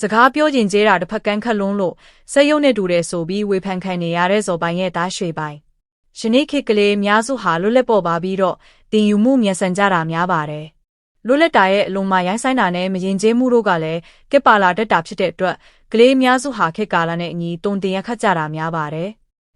စကားပြောကျင်ကျဲတာတစ်ဖက်ကန်းခတ်လုံးလို့စက်ရုံနဲ့တူတယ်ဆိုပြီးဝေဖန်ခံနေရတဲ့ဇော်ပိုင်ရဲ့သားရွှေပိုင်ယနေ့ခေတ်ကလေးအများစုဟာလွတ်လပ်ပေါ်ပါပြီးတော့တင်ယူမှုမြန်ဆန်ကြတာများပါတယ်လွတ်လပ်တာရဲ့အလုံးမရိုင်းဆိုင်တာနဲ့မရင်ကျေးမှုတို့ကလည်းကက်ပါလာတက်တာဖြစ်တဲ့အတွက်ကလေးအများစုဟာခေတ်ကာလနဲ့အညီတုံတင်ရခတ်ကြတာများပါတယ်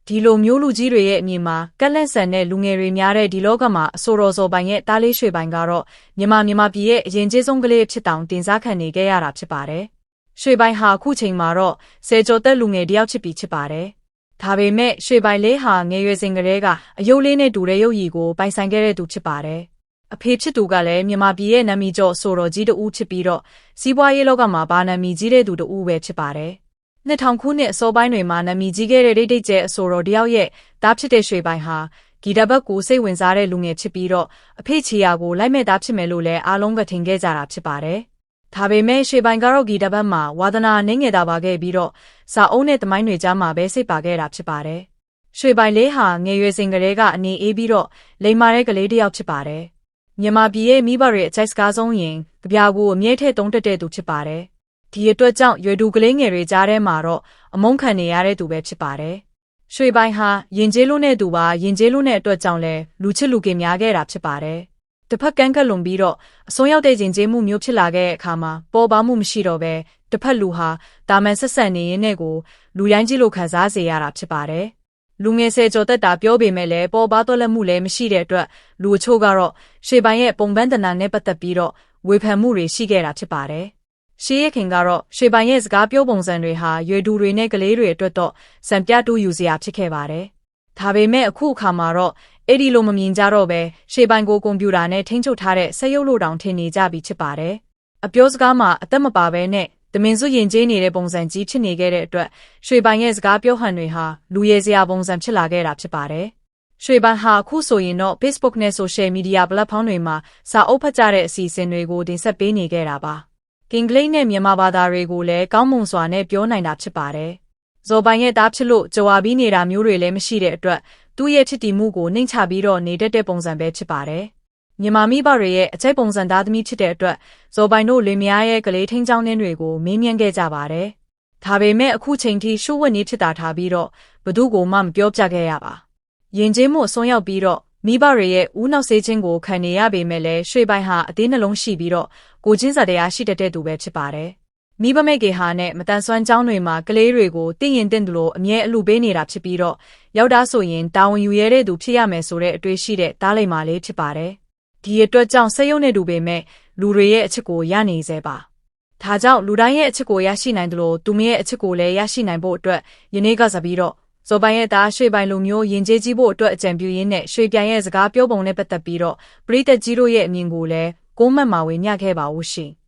ဒီလိုမျိုးလူကြီးတွေရဲ့အမြင်မှာကက်လက်ဆန်တဲ့လူငယ်တွေများတဲ့ဒီလောကမှာအဆိုတော်စော်ပိုင်ရဲ့တားလေးရွှေပိုင်ကတော့မြန်မာမြန်မာပြည်ရဲ့အရင်ကျေးဆုံးကလေးဖြစ်တောင်တင်စားခံနေခဲ့ရတာဖြစ်ပါတယ်။ ရွှေပိုင်ဟာအခုချိန်မှာတော့ဆယ်ကျော်သက်လူငယ်တယောက်ချစ်ပြီးချစ်ပါတယ်။ဒါပေမဲ့ရွှေပိုင်လေးဟာငယ်ရွယ်စဉ်ကတည်းကအယုတ်လေးနဲ့တူတဲ့ရုပ်ရည်ကိုပိုင်ဆိုင်ခဲ့တဲ့သူဖြစ်ပါတယ်။အဖေဖြစ်သူကလည်းမြန်မာပြည်ရဲ့နာမည်ကျော်ဆိုတော်ကြီးတူဖြစ်ပြီးတော့စီးပွားရေးလောကမှာဘာနာမည်ကြီးတဲ့သူတူပဲဖြစ်ပါတယ်။2000ခုနှစ်အစောပိုင်းတွေမှာနာမည်ကြီးခဲ့တဲ့ဒိတ်ဒိတ်ကျဲအဆိုတော်တယောက်ရဲ့သားဖြစ်တဲ့ရွှေပိုင်ဟာဂီတဘက်ကိုစိတ်ဝင်စားတဲ့လူငယ်ဖြစ်ပြီးတော့အဖေချီယာကိုလိုက်မဲ့သားဖြစ်မယ်လို့လည်းအားလုံးကထင်ခဲ့ကြတာဖြစ်ပါတယ်။ ဒါပေမဲ့ရွှေပိုင်ကတော့ဂီတဘက်မှာဝါသနာနှင်းငယ်တာပါခဲ့ပြီးတော့စာအုပ်နဲ့တမိုင်းတွေကြားမှာပဲစိတ်ပါခဲ့တာဖြစ်ပါတယ်။ရွှေပိုင်လေးဟာငယ်ရွယ်စဉ်ကတည်းကအနေအေးပြီးတော့လိမ်မာတဲ့ကလေးတစ်ယောက်ဖြစ်ပါတယ်။မြန်မာပြည်ရဲ့မိဘတွေအကြိုက်စကားဆုံးရင်ကြပြာကိုအမြဲထည့်သုံးတတ်တဲ့သူဖြစ်ပါတယ်။ဒီအတွက်ကြောင့်ရွယ်တူကလေးငယ်တွေကြားထဲမှာတော့အမုန်းခံနေရတဲ့သူပဲဖြစ်ပါတယ်။ရွှေပိုင်ဟာယင်ကျေးလို့နဲ့သူပါယင်ကျေးလို့နဲ့အတွက်ကြောင့်လဲလူချစ်လူကင်များခဲ့တာဖြစ်ပါတယ်။ တစ်ဖက်ကန်းကလွန်ပြီးတော့အစွန်းရောက်တဲ့ယင်ကျေးမှုမျိုးဖြစ်လာခဲ့တဲ့အခါမှာပေါ်ပါမှုမရှိတော့ပဲတစ်ဖက်လူဟာတာမန်ဆက်ဆက်နေရင်းနဲ့ကိုလူရိုင်းကြီးလိုခံစားစေရတာဖြစ်ပါတယ်။လူငယ်ဆယ်ကျော်သက်တာပြောပေမဲ့လည်းပေါ်ပါတော့လက်မှုလည်းမရှိတဲ့အတွက်လူအချို့ကတော့ရှေပိုင်ရဲ့ပုံပန်းတနာနဲ့ပတ်သက်ပြီးတော့ဝေဖန်မှုတွေရှိခဲ့တာဖြစ်ပါတယ်။ရှေးရခင်ကတော့ရွှေပိုင်ရဲ့စကားပြောပုံစံတွေဟာရွယ်တူတွေနဲ့ကလေးတွေအတွက်တော့စံပြတူယူစရာဖြစ်ခဲ့ပါတယ်။ဒါပေမဲ့အခုအခါမှာတော့ အဲ့ဒီလိုမမြင်ကြတော့ပဲရှေးပိုင်ကိုကွန်ပျူတာနဲ့ထိန်းချုပ်ထားတဲ့စက်ရုပ်လိုတောင်ထင်နေကြပြီဖြစ်ပါတယ်။အပြောစကားမှာအသက်မပါဘဲနဲ့တမင်စုရင်ကျေးနေတဲ့ပုံစံကြီးဖြစ်နေခဲ့တဲ့အတွက်ရွှေပိုင်ရဲ့စကားပြောဟန်တွေဟာလူရည်စရာပုံစံဖြစ်လာခဲ့တာဖြစ်ပါတယ်။ရွှေပိုင်ဟာအခုဆိုရင်တော့ Facebook နဲ့ Social Media Platform တွေမှာစာအုပ်ဖတ်ကြတဲ့အစီအစဉ်တွေကိုတင်ဆက်ပေးနေခဲ့တာပါ။အင်္ဂလိပ်နဲ့မြန်မာဘာသာတွေကိုလည်းကောင်းမွန်စွာနဲ့ပြောနိုင်တာဖြစ်ပါတယ်။ ဇော်ပိုင်ရဲ့သားဖြစ်လို့ကြွာပြီးနေတာမျိုးတွေလည်းမရှိတဲ့အတွက်သူ့ရဲ့ချစ်တီမှုကိုနှိမ့်ချပြီးတော့နေတတ်တဲ့ပုံစံပဲဖြစ်ပါတယ်။မြန်မာမိဘတွေရဲ့အကျိတ်ပုံစံသားသမီးဖြစ်တဲ့အတွက်ဇော်ပိုင်တို့လင်မယားရဲ့ကလေးထင်းချောင်းနှင်းတွေကိုမေးမြန်းခဲ့ကြပါတယ်။ဒါပေမဲ့အခုချိန်ထိရှုပ်ဝက်နေဖြစ်တာထားပြီးတော့ဘသူကိုမှမပြောပြခဲ့ရပါ။ယင်ကျေးမှုအစွန်းရောက်ပြီးတော့မိဘတွေရဲ့ဦးနောက်ဆေးခြင်းကိုခံနေရပေမဲ့လည်းရွှေပိုင်ဟာအသေးနှလုံးရှိပြီးတော့ကိုချင်းစာတရားရှိတတ်တဲ့သူပဲဖြစ်ပါတယ်။ မိဘမဲ့ကေဟာနဲ့မတန်ဆွမ်းကျောင်းတွေမှာကလေးတွေကိုတင့်ရင်တင့်သူလိုအမြဲအလူပေးနေတာဖြစ်ပြီးတော့ရောက်သားဆိုရင်တာဝန်ယူရတဲ့သူဖြစ်ရမယ်ဆိုတဲ့အတွေ့ရှိတဲ့တားလိမ်မာလေးဖြစ်ပါတယ်။ဒီအတွက်ကြောင့်စိတ်ယုံနေတူပေမဲ့လူတွေရဲ့အချစ်ကိုရနေစေပါ။ဒါကြောင့်လူတိုင်းရဲ့အချစ်ကိုရရှိနိုင်တယ်လို့သူမရဲ့အချစ်ကိုလည်းရရှိနိုင်ဖို့အတွက်ယနေ့ကစားပြီးတော့ဇော်ပိုင်ရဲ့သားရွှေပိုင်လိုမျိုးယဉ်ကျေးကြီးဖို့အတွက်အကြံပြုရင်းနဲ့ရွှေပြန်ရဲ့စကားပြောပုံနဲ့ပတ်သက်ပြီးတော့ပရိသတ်ကြီးတို့ရဲ့အမြင်ကိုလည်းကိုးမတ်မာဝေမျှခဲ့ပါဦးရှင်။